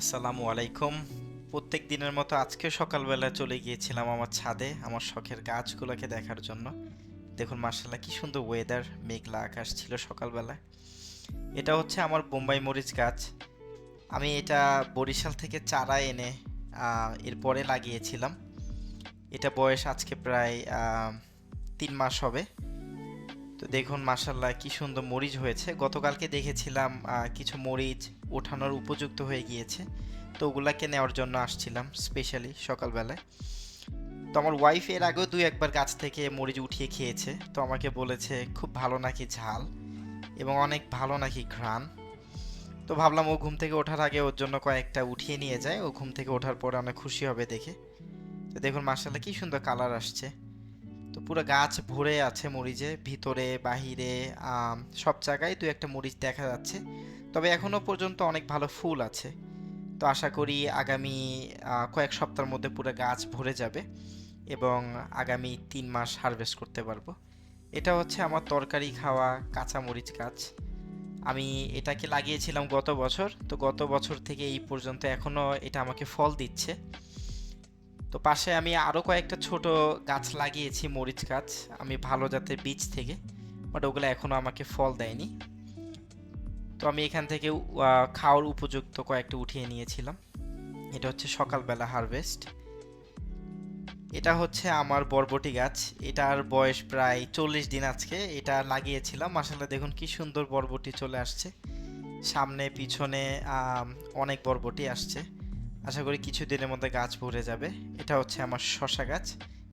আসসালামু আলাইকুম। প্রত্যেক দিনের মতো আজকে সকালবেলা চলে গিয়েছিলাম আমার ছাদে, আমার শখের গাছগুলোকে দেখার জন্য। দেখুন মার্শাল্লাহ কি সুন্দর ওয়েদার মেঘলা আকাশ ছিল সকালবেলা এটা হচ্ছে আমার বোম্বাই মরিচ গাছ। আমি এটা বরিশাল থেকে চারা এনে এরপরে লাগিয়েছিলাম। এটা বয়স আজকে প্রায় তিন মাস হবে। তো দেখুন মাসাল্লাহ কি সুন্দর মরিচ হয়েছে। গতকালকে দেখেছিলাম কিছু মরিচ ওঠানোর উপযুক্ত হয়ে গিয়েছে। তো ওগুলাকে নেওয়ার জন্য আসছিলাম স্পেশালি সকালবেলায়। তো আমার ওয়াইফ এর আগেও দুই একবার গাছ থেকে মরিচ উঠিয়ে খেয়েছে। তো আমাকে বলেছে, খুব ভালো নাকি ঝাল? এবং অনেক ভালো নাকি ঘ্রাণ। তো ভাবলাম ও ঘুম থেকে ওঠার আগে ওর জন্য কয়েকটা উঠিয়ে নিয়ে যায়। ও ঘুম থেকে ওঠার পরে অনেক খুশি হবে দেখে। তো দেখুন মার্শাল্লাহ কি সুন্দর কালার আসছে। পুরো গাছ ভরে আছে মরিচে, ভিতরে, বাহিরে সব জায়গায় দু একটা মরিচ দেখা যাচ্ছে। তবে এখনও পর্যন্ত অনেক ভালো ফুল আছে। তো আশা করি আগামী কয়েক সপ্তাহের মধ্যে পুরো গাছ ভরে যাবে এবং আগামী তিন মাস হারভেস্ট করতে পারব। এটা হচ্ছে আমার তরকারি খাওয়া কাঁচা মরিচ গাছ। আমি এটাকে লাগিয়েছিলাম গত বছর। তো গত বছর থেকে এই পর্যন্ত এখনও এটা আমাকে ফল দিচ্ছে। তো পাশে আমি আরও কয়েকটা ছোট গাছ লাগিয়েছি, মরিচ গাছ। আমি ভালো জাতের বীজ থেকে, বাট ওগুলো এখনও আমাকে ফল দেয়নি। তো আমি এখান থেকে খাওয়ার উপযুক্ত কয়েকটা উঠিয়ে নিয়েছিলাম। এটা হচ্ছে সকালবেলা হারভেস্ট। এটা হচ্ছে আমার বরবটি গাছ। এটার বয়স প্রায় চল্লিশ দিন আজকে। এটা লাগিয়েছিলাম। মাসাল্লাহ দেখুন কি সুন্দর বরবটি চলে আসছে। সামনে, পিছনে অনেক বরবটি আসছে। আশা করি কিছু দিনের মধ্যে গাছ ভরে যাবে। এটা হচ্ছে আমার শশা গাছ।